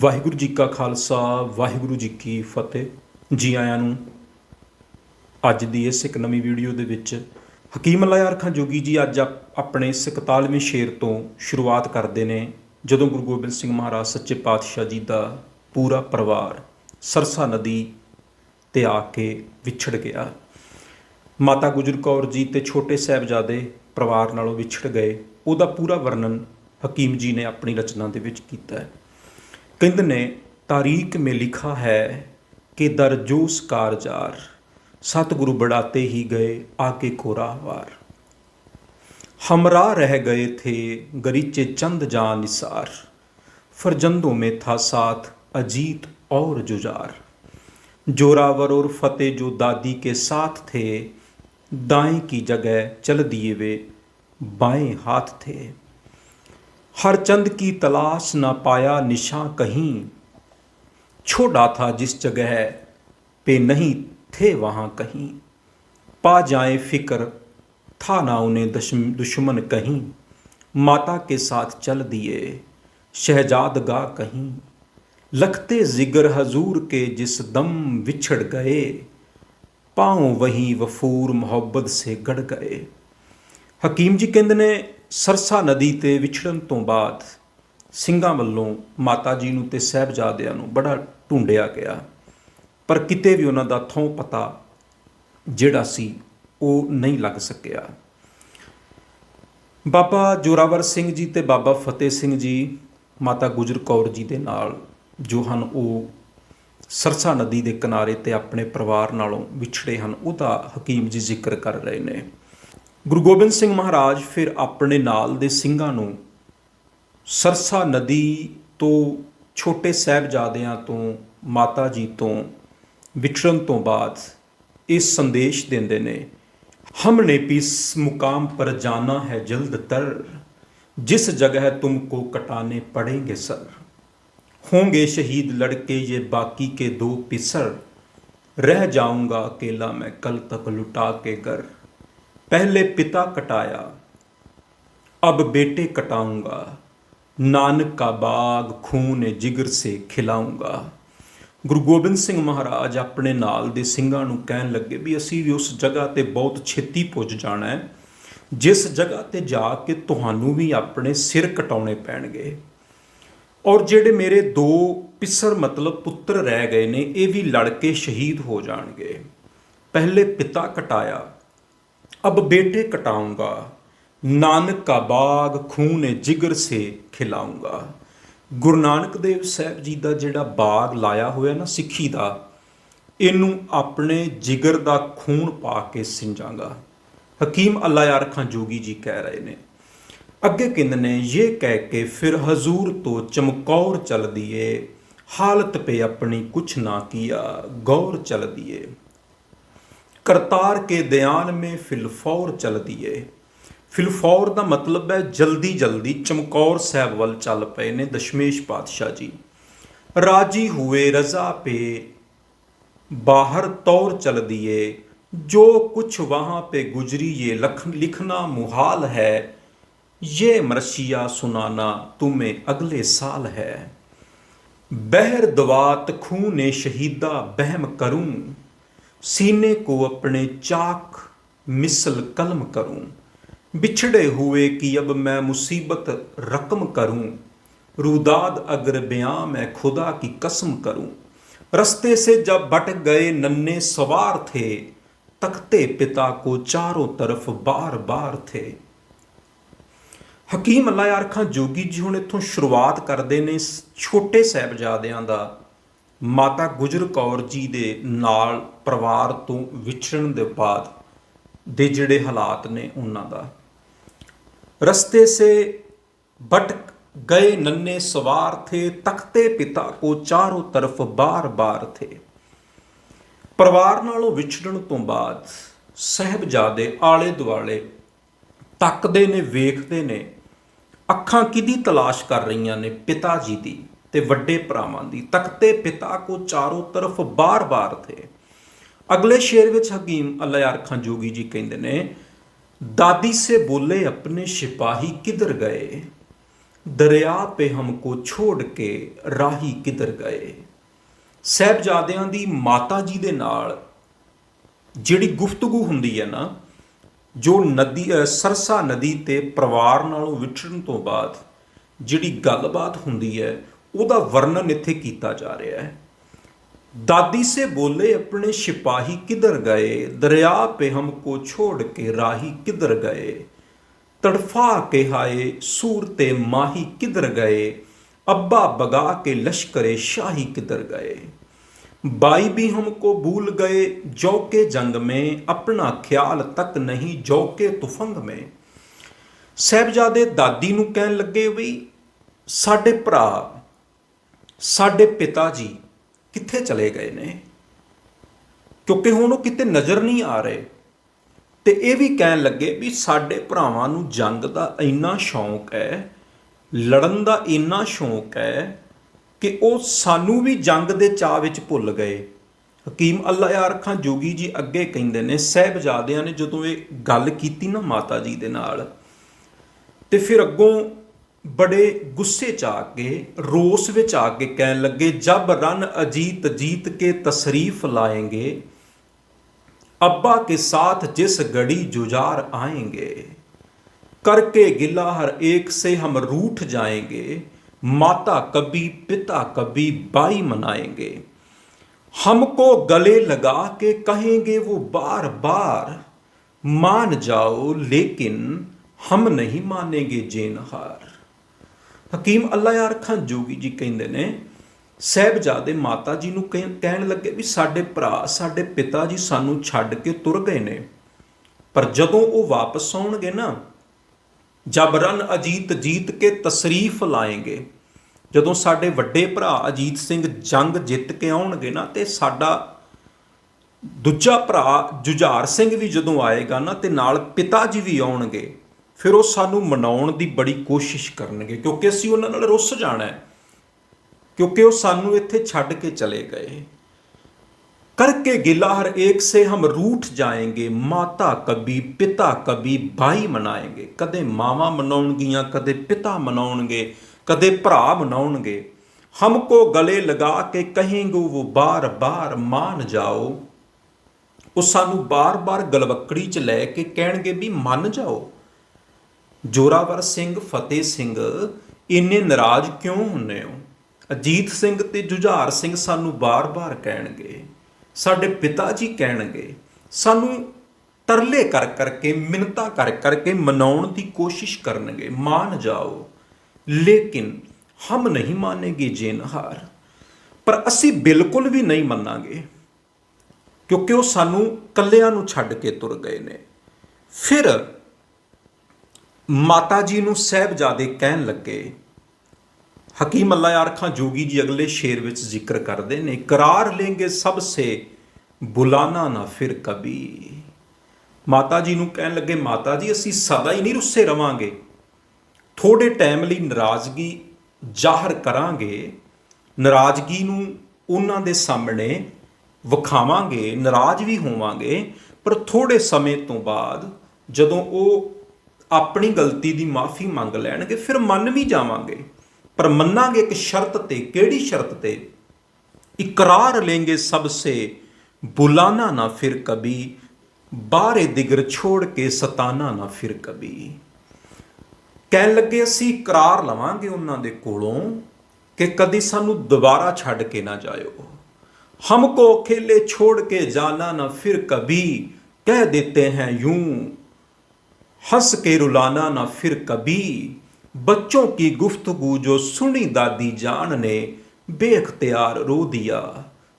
ਵਾਹਿਗੁਰੂ ਜੀ ਕਾ ਖਾਲਸਾ, ਵਾਹਿਗੁਰੂ ਜੀ ਕੀ ਫਤਿਹ। ਜੀ ਆਇਆਂ ਨੂੰ ਅੱਜ ਦੀ ਇਸ ਇੱਕ ਨਵੀਂ ਵੀਡੀਓ ਦੇ ਵਿੱਚ ਹਕੀਮ ਅੱਲਾ ਯਾਰ ਖਾਨ ਜੋਗੀ ਜੀ ਅੱਜ ਆਪਣੇ ਇਸ 41ਵੇਂ ਸ਼ੇਰ ਤੋਂ ਸ਼ੁਰੂਆਤ ਕਰਦੇ ਨੇ, ਜਦੋਂ ਗੁਰੂ ਗੋਬਿੰਦ ਸਿੰਘ ਮਹਾਰਾਜ ਸੱਚੇ ਪਾਤਸ਼ਾਹ ਜੀ ਦਾ ਪੂਰਾ ਪਰਿਵਾਰ ਸਰਸਾ ਨਦੀ ਤੇ ਆ ਕੇ ਵਿਛੜ ਗਿਆ। ਮਾਤਾ ਗੁਜਰ ਕੌਰ ਜੀ ਤੇ ਛੋਟੇ ਸਾਹਿਬਜ਼ਾਦੇ ਪਰਿਵਾਰ ਨਾਲੋਂ ਵਿਛੜ ਗਏ। ਉਹਦਾ ਪੂਰਾ ਵਰਣਨ ਹਕੀਮ ਜੀ ਨੇ ਆਪਣੀ ਰਚਨਾ ਦੇ ਵਿੱਚ ਕੀਤਾ ਹੈ। ਕਹਿੰਦੇ ਨੇ ਤਾਰੀਖ ਮੇ ਲਿਖਾ ਹੈ ਕਿ ਦਰ ਜੋਸ ਕਾਰਜਾਰ ਸਤਿਗੁਰੂ ਬੜਾਤੇ ਹੀ ਗਏ ਆਕੇ ਕੋਰਾਵਾਰ हमरा रह गए थे गरीचे चंद जान निसार फरजंदों में था साथ अजीत और जुजार जोरावर और फतेह जो दादी के साथ थे दाएं की जगह चल दिए वे बाएं हाथ थे हर चंद की तलाश ना पाया निशा कहीं। छोड़ा था जिस जगह पे नहीं थे वहाँ कहीं। पा जाए फ़िक्र, था ना उन्हें दुश्मन कहीं। माता के साथ चल दिए शहजाद गा कहीं। लखते जिगर हजूर के जिस दम विछड़ गए पाओ वहीं वफूर मोहब्बत से गड़ गए। हकीम जी केंद्र ने ਸਰਸਾ ਨਦੀ ਤੇ ਵਿਛੜਨ ਤੋਂ ਬਾਅਦ ਸਿੰਘਾਂ ਵੱਲੋਂ ਮਾਤਾ ਜੀ ਨੂੰ ਤੇ ਸਹਿਬਜ਼ਾਦਿਆਂ ਨੂੰ ਬੜਾ ਢੂੰਡਿਆ ਗਿਆ। ਪਰ ਕਿਤੇ ਵੀ ਉਹਨਾਂ ਦਾ ਥੋਂ ਪਤਾ ਜਿਹੜਾ ਸੀ, ਉਹ ਨਹੀਂ ਲੱਗ ਸਕਿਆ। ਬਾਬਾ ਜੋਰਾਵਰ ਸਿੰਘ ਜੀ ਤੇ ਬਾਬਾ ਫਤਿਹ ਸਿੰਘ ਜੀ, ਮਾਤਾ ਗੁਜਰ ਕੌਰ ਜੀ ਦੇ ਨਾਲ ਜੋ ਹਨ, ਉਹ ਸਰਸਾ ਨਦੀ ਦੇ ਕਿਨਾਰੇ ਤੇ ਆਪਣੇ ਪਰਿਵਾਰ ਨਾਲੋਂ ਵਿਛੜੇ ਹਨ, ਉਹਦਾ ਹਕੀਮ ਜੀ ਜ਼ਿਕਰ ਕਰ ਰਹੇ ਨੇ। ਗੁਰੂ ਗੋਬਿੰਦ ਸਿੰਘ ਮਹਾਰਾਜ ਫਿਰ ਆਪਣੇ ਨਾਲ ਦੇ ਸਿੰਘਾਂ ਨੂੰ ਸਰਸਾ ਨਦੀ ਤੋਂ ਛੋਟੇ ਸਹਿਬਜ਼ਾਦਿਆਂ ਤੋਂ, ਮਾਤਾ ਜੀ ਤੋਂ, ਵਿਚਰਨ ਤੋਂ ਬਾਅਦ ਇਹ ਸੰਦੇਸ਼ ਦਿੰਦੇ ਨੇ ਹਮਨੇ ਪੀਸ ਮੁਕਾਮ ਪਰ ਜਾਣਾ ਹੈ ਜਲਦ ਤਰ, ਜਿਸ ਜਗ੍ਹਾ ਤੁਮ ਕੋ ਕਟਾਨੇ ਪੜेंगे ਸਰ। ਹੋਂਗੇ ਸ਼ਹੀਦ ਲੜਕੇ ਇਹ ਬਾਕੀ ਕੇ ਦੋ ਪਿਸਰ, ਰਹਿ ਜਾਊਂਗਾ ਅਕੇਲਾ ਮੈਂ ਕਲ ਤੱਕ ਲੁਟਾ ਕੇ ਕਰ ਪਹਿਲੇ ਪਿਤਾ ਕਟਾਇਆ, ਅਬ ਬੇਟੇ ਕਟਾਉਂਗਾ, ਨਾਨਕ ਕਾ ਬਾਗ ਖੂਨ ਜਿਗਰ ਸੇ ਖਿਲਾਉਂਗਾ। ਗੁਰੂ ਗੋਬਿੰਦ ਸਿੰਘ ਮਹਾਰਾਜ ਆਪਣੇ ਨਾਲ ਦੇ ਸਿੰਘਾਂ ਨੂੰ ਕਹਿਣ ਲੱਗੇ ਵੀ ਅਸੀਂ ਵੀ ਉਸ ਜਗ੍ਹਾ ਤੇ ਬਹੁਤ ਛੇਤੀ ਪੁੱਜ ਜਾਣਾ ਹੈ। ਜਿਸ ਜਗ੍ਹਾ ਤੇ ਜਾ ਕੇ ਤੁਹਾਨੂੰ ਵੀ ਆਪਣੇ ਸਿਰ ਕਟਾਉਣੇ ਪੈਣਗੇ। ਔਰ ਜਿਹੜੇ ਮੇਰੇ ਦੋ ਪਿਸਰ ਮਤਲਬ ਪੁੱਤਰ ਰਹਿ ਗਏ ਨੇ, ਇਹ ਵੀ ਲੜ ਕੇ ਸ਼ਹੀਦ ਹੋ ਜਾਣਗੇ। ਪਹਿਲੇ ਪਿਤਾ ਕਟਾਇਆ ਅਬ ਬੇਟੇ ਕਟਾਉਂਗਾ, ਨਾਨਕ ਕਾ ਬਾਗ ਖੂਨੇ ਜਿਗਰ ਸੇ ਖਿਲਾਉਂਗਾ। ਗੁਰੂ ਨਾਨਕ ਦੇਵ ਸਾਹਿਬ ਜੀ ਦਾ ਜਿਹੜਾ ਬਾਗ ਲਾਇਆ ਹੋਇਆ ਨਾ ਸਿੱਖੀ ਦਾ, ਇਹਨੂੰ ਆਪਣੇ ਜਿਗਰ ਦਾ ਖੂਨ ਪਾ ਕੇ ਸਿੰਜਾਂਗਾ। ਹਕੀਮ ਅੱਲਾ ਯਾਰ ਖਾਂ ਜੋਗੀ ਜੀ ਕਹਿ ਰਹੇ ਨੇ, ਅੱਗੇ ਕਿੰਨ ਨੇ ਇਹ ਕਹਿ ਕੇ ਫਿਰ ਹਜ਼ੂਰ ਤੋਂ ਚਮਕੌਰ ਚਲ ਦੀਏ, ਹਾਲਤ ਪੇ ਆਪਣੀ ਕੁਛ ਨਾ ਕੀਆ, ਗੌਰ ਚਲ ਦੀਏ। ਕਰਤਾਰ ਕੇ ਧਿਆਨ ਮੇ ਫਿਲਫੌਰ ਚਲ ਦੀਏ ਫਿਲਫੌਰ ਦਾ ਮਤਲਬ ਹੈ ਜਲਦੀ ਜਲਦੀ ਚਮਕੌਰ ਸਾਹਿਬ ਵੱਲ ਚੱਲ ਪਏ ਨੇ ਦਸ਼ਮੇਸ਼ ਪਾਤਸ਼ਾਹ ਜੀ ਰਾਜੀ ਹੁਏ ਰਜ਼ਾ ਪੇ ਬਾਹਰ ਤੌਰ ਚਲ ਦੀਏ ਜੋ ਕੁਛ ਵਹਾਂ पे गुजरी ये लख लिखना मुहाल है ये मरशिया सुनाना तुम्हें अगले साल है बहर दवात खून शहीदा बहम करूं सीने को अपने चाक मिसल कलम करूं बिछड़े हुए कि अब मैं मुसीबत रकम करूं रुदाद अगर बयां मैं खुदा की कसम करूं रस्ते से जब भटक गए नन्हे सवार थे तख्ते पिता को चारों तरफ बार बार थे ਹਕੀਮ ਅੱਲਾ ਯਾਰ ਖਾਂ ਜੋਗੀ ਜੀ ਹੁਣ ਇੱਥੋਂ ਸ਼ੁਰੂਆਤ ਕਰਦੇ ਨੇ ਸ- ਛੋਟੇ ਸਾਹਿਬਜ਼ਾਦਿਆਂ ਦਾ ਮਾਤਾ ਗੁਜਰ ਕੌਰ ਜੀ ਦੇ ਨਾਲ ਪਰਿਵਾਰ ਤੋਂ ਵਿਛੜਨ ਦੇ ਬਾਅਦ ਦੇ ਜਿਹੜੇ ਹਾਲਾਤ ਨੇ ਉਹਨਾਂ ਦਾ। ਰਸਤੇ ਸੇ ਬਟ ਗਏ ਨੰਨੇ ਸਵਾਰ ਥੇ, ਤਖਤੇ ਪਿਤਾ ਕੋ ਚਾਰੋਂ ਤਰਫ ਬਾਰ-ਬਾਰ ਥੇ। ਪਰਿਵਾਰ ਨਾਲੋਂ ਵਿਛੜਨ ਤੋਂ ਬਾਅਦ ਸਹਿਬਜ਼ਾਦੇ ਆਲੇ ਦੁਆਲੇ ਤੱਕਦੇ ਨੇ, ਵੇਖਦੇ ਨੇ, ਅੱਖਾਂ ਕਿਦੀ ਤਲਾਸ਼ ਕਰ ਰਹੀਆਂ ਨੇ ਪਿਤਾ ਜੀ ਦੀ? ਤੇ ਵੱਡੇ ਭਰਾਵਾਂ ਦੀ ਤਖਤੇ ਪਿਤਾ ਕੋ ਚਾਰੋਂ ਤਰਫ ਬਾਰ-ਬਾਰ ਥੇ ਅਗਲੇ ਸ਼ੇਰ ਵਿੱਚ ਹਕੀਮ ਅੱਲਾ ਯਾਰ ਖਾਨ ਜੋਗੀ ਜੀ ਕਹਿੰਦੇ ਨੇ दादी से बोले अपने सिपाही किधर गए ਦਰਿਆ पे हमको छोड़ के ਰਾਹੀ ਕਿਧਰ ਗਏ ਸਹਿਬਜ਼ਾਦਿਆਂ ਦੀ ਮਾਤਾ ਜੀ ਦੇ ਨਾਲ ਜਿਹੜੀ ਗੁਫ਼ਤਗੂ ਹੁੰਦੀ ਹੈ ਨਾ ਜੋ ਨਦੀ ਅ, ਸਰਸਾ ਨਦੀ ਤੇ ਪਰਿਵਾਰ ਨਾਲੋਂ ਵਿਛੜਨ ਤੋਂ ਬਾਅਦ ਜਿਹੜੀ ਗੱਲਬਾਤ ਹੁੰਦੀ ਹੈ ਉਹਦਾ ਵਰਣਨ ਇੱਥੇ ਕੀਤਾ ਜਾ ਰਿਹਾ ਹੈ दादी से बोले अपने सिपाही किधर गए दरिया पे हमको छोड़ के राही किधर गए तड़फा के हाय सूरते माही किधर गए अब्बा बगा के लश्करे शाही किधर गए बाई भी हमको भूल गए जौ के जंग में अपना ख्याल तक नहीं जौ के तुफंग में ਸਾਹਿਬਜ਼ਾਦੇ ਦਾਦੀ ਨੂੰ ਕਹਿਣ ਲੱਗੇ ਵੀ ਸਾਡੇ ਭਰਾ ਸਾਡੇ ਪਿਤਾ ਜੀ ਕਿੱਥੇ ਚਲੇ ਗਏ ਨੇ? ਕਿਉਂਕਿ ਹੁਣ ਉਹ ਕਿਤੇ ਨਜ਼ਰ ਨਹੀਂ ਆ ਰਹੇ। ਤੇ ਇਹ ਵੀ ਕਹਿਣ ਲੱਗੇ ਵੀ ਸਾਡੇ ਭਰਾਵਾਂ ਨੂੰ ਜੰਗ ਦਾ ਇੰਨਾ ਸ਼ੌਂਕ ਹੈ, ਲੜਨ ਦਾ ਇੰਨਾ ਸ਼ੌਂਕ ਹੈ ਕਿ ਉਹ ਸਾਨੂੰ ਵੀ ਜੰਗ ਦੇ ਚਾਹ ਵਿੱਚ ਭੁੱਲ ਗਏ। ਹਕੀਮ ਅੱਲਾ ਯਾਰ ਖਾਂ ਜੋਗੀ ਜੀ ਅੱਗੇ ਕਹਿੰਦੇ ਨੇ, ਸਹਿਬਜ਼ਾਦਿਆਂ ਨੇ ਜਦੋਂ ਇਹ ਗੱਲ ਕੀਤੀ ਨਾ ਮਾਤਾ ਜੀ ਦੇ ਨਾਲ, ਤੇ ਫਿਰ ਅੱਗੋਂ ਬੜੇ ਗੁੱਸੇ ਚ ਆ ਕੇ ਰੋਸ ਵਿੱਚ ਆ ਕੇ ਕਹਿਣ ਲੱਗੇ ਜਬ ਰਨ ਅਜੀਤ ਜੀਤ ਕੇ ਤਸਰੀਫ ਲਾਏਂਗੇ अब्बा के साथ जिस घड़ी जुजार आएंगे करके गिला हर एक से हम रूठ जाएंगे माता कभी पिता कभी बाई मनाएंगे हमको गले लगा के कहेंगे वो बार बार मान जाओ लेकिन हम नहीं मानेंगे जेनहार ਹਕੀਮ ਅੱਲਾ ਯਾਰ ਖਾਨ ਜੋਗੀ ਜੀ ਕਹਿੰਦੇ ਨੇ, ਸਹਿਬਜ਼ਾਦੇ ਮਾਤਾ ਜੀ ਨੂੰ ਕਹਿ- ਕਹਿਣ ਲੱਗੇ ਵੀ ਸਾਡੇ ਭਰਾ, ਸਾਡੇ ਪਿਤਾ ਜੀ ਸਾਨੂੰ ਛੱਡ ਕੇ ਤੁਰ ਗਏ ਨੇ। ਪਰ ਜਦੋਂ ਉਹ ਵਾਪਸ ਆਉਣਗੇ ਨਾ ਜਬਰਨ ਅਜੀਤ ਜੀਤ ਕੇ ਤਸਰੀਫ ਲਾਏਗੇ, ਜਦੋਂ ਸਾਡੇ ਵੱਡੇ ਭਰਾ ਅਜੀਤ ਸਿੰਘ ਜੰਗ ਜਿੱਤ ਕੇ ਆਉਣਗੇ ਨਾ, ਤੇ ਸਾਡਾ ਦੂਜਾ ਭਰਾ ਜੁਝਾਰ ਸਿੰਘ ਵੀ ਜਦੋਂ ਆਏਗਾ ਨਾ, ਤੇ ਨਾਲ ਪਿਤਾ ਜੀ ਵੀ ਆਉਣਗੇ। ਫਿਰ ਉਹ ਸਾਨੂੰ ਮਨਾਉਣ ਦੀ ਬੜੀ ਕੋਸ਼ਿਸ਼ ਕਰਨਗੇ, ਕਿਉਂਕਿ ਅਸੀਂ ਉਹਨਾਂ ਨਾਲ ਰੁੱਸ ਜਾਣਾ ਹੈ। ਕਿਉਂਕਿ ਉਹ ਸਾਨੂੰ ਇੱਥੇ ਛੱਡ ਕੇ ਚਲੇ ਗਏ। ਕਰਕੇ गिला ਹਰ एक ਸੇ ਹਮ ਰੂਠ जाएंगे ਮਾਤਾ ਕਬੀ ਪਿਤਾ ਕਬੀ भाई मनाएंगे ਕਦੇ ਮਾਵਾ ਮਨਾਉਣਗੀਆਂ, ਕਦੇ ਪਿਤਾ ਮਨਾਉਣਗੇ, ਕਦੇ ਭਰਾ ਮਨਾਉਣਗੇ। ਹਮਕੋ ਗਲੇ ਲਗਾ ਕੇ ਕਹੇਂਗੋ ਉਹ ਬਾਰ-ਬਾਰ ਮਾਨ ਜਾਓ। ਉਹ ਸਾਨੂੰ ਬਾਰ-ਬਾਰ ਗਲਵਕੜੀ 'ਚ ਲੈ ਕੇ ਕਹਿਣਗੇ ਵੀ ਮੰਨ ਜਾਓ। ਜੋਰਾਵਰ ਸਿੰਘ, ਫਤਿਹ ਸਿੰਘ, ਇੰਨੇ ਨਾਰਾਜ਼ ਕਿਉਂ ਹੁੰਨੇ ਹੋ? ਅਜੀਤ ਸਿੰਘ ਤੇ ਜੁਝਾਰ ਸਿੰਘ ਸਾਨੂੰ ਬਾਰ-ਬਾਰ ਕਹਿਣਗੇ, ਸਾਡੇ ਪਿਤਾ ਜੀ ਕਹਿਣਗੇ, ਸਾਨੂੰ ਤਰਲੇ ਕਰ ਕਰਕੇ, ਮਿੰਨਤਾਂ ਕਰ ਕਰਕੇ ਮਨਾਉਣ ਦੀ ਕੋਸ਼ਿਸ਼ ਕਰਨਗੇ ਮਾਨ ਜਾਓ। ਲੇਕਿਨ ਹਮ ਨਹੀਂ ਮਾਨੇਗੇ ਜੇਨਹਾਰ ਪਰ ਅਸੀਂ ਬਿਲਕੁਲ ਵੀ ਨਹੀਂ ਮੰਨਾਂਗੇ, ਕਿਉਂਕਿ ਉਹ ਸਾਨੂੰ ਕੱਲਿਆਂ ਨੂੰ ਛੱਡ ਕੇ ਤੁਰ ਗਏ ਨੇ। ਫਿਰ ਮਾਤਾ ਜੀ ਨੂੰ ਸਹਿਬਜ਼ਾਦੇ ਕਹਿਣ ਲੱਗੇ, ਹਕੀਮ ਅੱਲਾ ਯਾਰ ਜੋਗੀ ਜੀ ਅਗਲੇ ਸ਼ੇਰ ਵਿੱਚ ਜ਼ਿਕਰ ਕਰਦੇ ਨੇ ਇਕਰਾਰ ਲੈਂਗੇ ਸਭ ਸੇ, ਬੁਲਾਨਾ ਨਾ ਫਿਰ ਕਬੀ ਮਾਤਾ ਜੀ ਨੂੰ ਕਹਿਣ ਲੱਗੇ, ਮਾਤਾ ਜੀ, ਅਸੀਂ ਸਦਾ ਹੀ ਨਹੀਂ ਰੁੱਸੇ ਰਵਾਂਗੇ। ਥੋੜੇ ਟਾਈਮ ਲਈ ਨਾਰਾਜ਼ਗੀ ਜ਼ਾਹਰ ਕਰਾਂਗੇ। ਨਾਰਾਜ਼ਗੀ ਨੂੰ ਉਹਨਾਂ ਦੇ ਸਾਹਮਣੇ ਵਿਖਾਵਾਂਗੇ, ਨਾਰਾਜ਼ ਵੀ ਹੋਵਾਂਗੇ, ਪਰ ਥੋੜੇ ਸਮੇਂ ਤੋਂ ਬਾਅਦ ਜਦੋਂ ਉਹ ਆਪਣੀ ਗਲਤੀ ਦੀ ਮਾਫੀ ਮੰਗ ਲੈਣਗੇ, ਫਿਰ ਮੰਨ ਵੀ ਜਾਵਾਂਗੇ। ਪਰ ਮੰਨਾਂਗੇ ਇੱਕ ਸ਼ਰਤ ਤੇ, ਕਿਹੜੀ ਸ਼ਰਤ ਤੇ? ਇਕਰਾਰ ਲੇਂਗੇ ਸਭ ਸੇ, ਬੁਲਾਨਾ ਨਾ ਫਿਰ ਕਬੀ ਬਾਹਰੇ ਦਿਗਰ ਛੋੜ ਕੇ ਸਤਾਨਾ ਨਾ ਫਿਰ ਕਬੀ ਕਹਿਣ ਲੱਗੇ, ਅਸੀਂ ਇਕਰਾਰ ਲਵਾਂਗੇ ਉਹਨਾਂ ਦੇ ਕੋਲੋਂ ਕਿ ਕਦੀ ਸਾਨੂੰ ਦੁਬਾਰਾ ਛੱਡ ਕੇ ਨਾ ਜਾਇਓ। ਹਮ ਕੋ ਖੇਲੇ ਛੋੜ ਕੇ ਜਾਣਾ ਨਾ ਫਿਰ ਕਬੀ ਕਹਿ ਦਿੱਤੇ ਹੈ ਯੂੰ हंस के रुलाना न फिर कभी बच्चों की गुफ्तगू जो सुनी दादी जान ने बेख्तियार रो दिया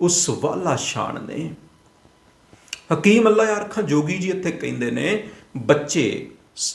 उस वाला शान ने ਹਕੀਮ ਅੱਲਾ ਯਾਰ ਖਾਂ ਜੋਗੀ ਜੀ ਇੱਥੇ ਕਹਿੰਦੇ ਨੇ ਬੱਚੇ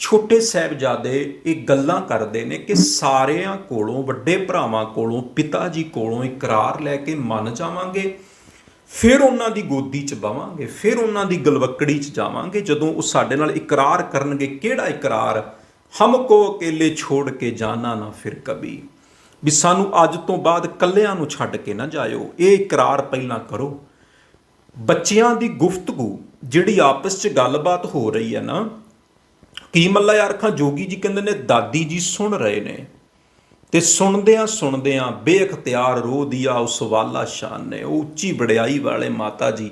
ਛੋਟੇ ਸਾਹਿਬਜ਼ਾਦੇ ਇਹ ਗੱਲਾਂ ਕਰਦੇ ਨੇ ਕਿ ਸਾਰਿਆਂ ਕੋਲੋਂ ਵੱਡੇ ਭਰਾਵਾਂ ਕੋਲੋਂ ਪਿਤਾ ਜੀ ਕੋਲੋਂ ਇਕਰਾਰ ਲੈ ਕੇ ਮੰਨ ਜਾਵਾਂਗੇ ਫਿਰ ਉਹਨਾਂ ਦੀ ਗੋਦੀ 'ਚ ਬਵਾਂਗੇ, ਫਿਰ ਉਹਨਾਂ ਦੀ ਗਲਵੱਕੜੀ 'ਚ ਜਾਵਾਂਗੇ, ਜਦੋਂ ਉਹ ਸਾਡੇ ਨਾਲ ਇਕਰਾਰ ਕਰਨਗੇ, ਕਿਹੜਾ ਇਕਰਾਰ? ਹਮਕੋ ਅਕੇਲੇ ਛੋੜ ਕੇ ਜਾਣਾ ਨਾ ਫਿਰ ਕਬੀ ਵੀ ਸਾਨੂੰ ਅੱਜ ਤੋਂ ਬਾਅਦ ਕੱਲਿਆਂ ਨੂੰ ਛੱਡ ਕੇ ਨਾ ਜਾਇਓ, ਇਹ ਇਕਰਾਰ ਪਹਿਲਾਂ ਕਰੋ। ਬੱਚਿਆਂ ਦੀ ਗੁਫ਼ਤਗੂ, ਜਿਹੜੀ ਆਪਸ 'ਚ ਗੱਲਬਾਤ ਹੋ ਰਹੀ ਹੈ ਨਾ, ਕੀ ਮੱਲਾ ਯਾਰ ਖਾਂ ਜੋਗੀ ਜੀ ਕਹਿੰਦੇ ਨੇ, ਦਾਦੀ ਜੀ ਸੁਣ ਰਹੇ ਨੇ। ਤੇ ਸੁਣਦਿਆਂ ਸੁਣਦਿਆਂ ਬੇਇਖਤਿਆਰ ਰੋ ਦਿਆ ਉਸ ਵਾਲਾ ਸ਼ਾਨ ਨੇ। ਉਹ ਉੱਚੀ ਵਡਿਆਈ ਵਾਲੇ ਮਾਤਾ ਜੀ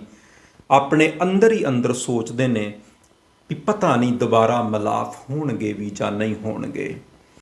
ਆਪਣੇ ਅੰਦਰ ਹੀ ਅੰਦਰ ਸੋਚਦੇ ਨੇ ਵੀ ਪਤਾ ਨਹੀਂ ਦੁਬਾਰਾ ਮਿਲਾਪ ਹੋਣਗੇ ਵੀ ਜਾਂ ਨਹੀਂ ਹੋਣਗੇ।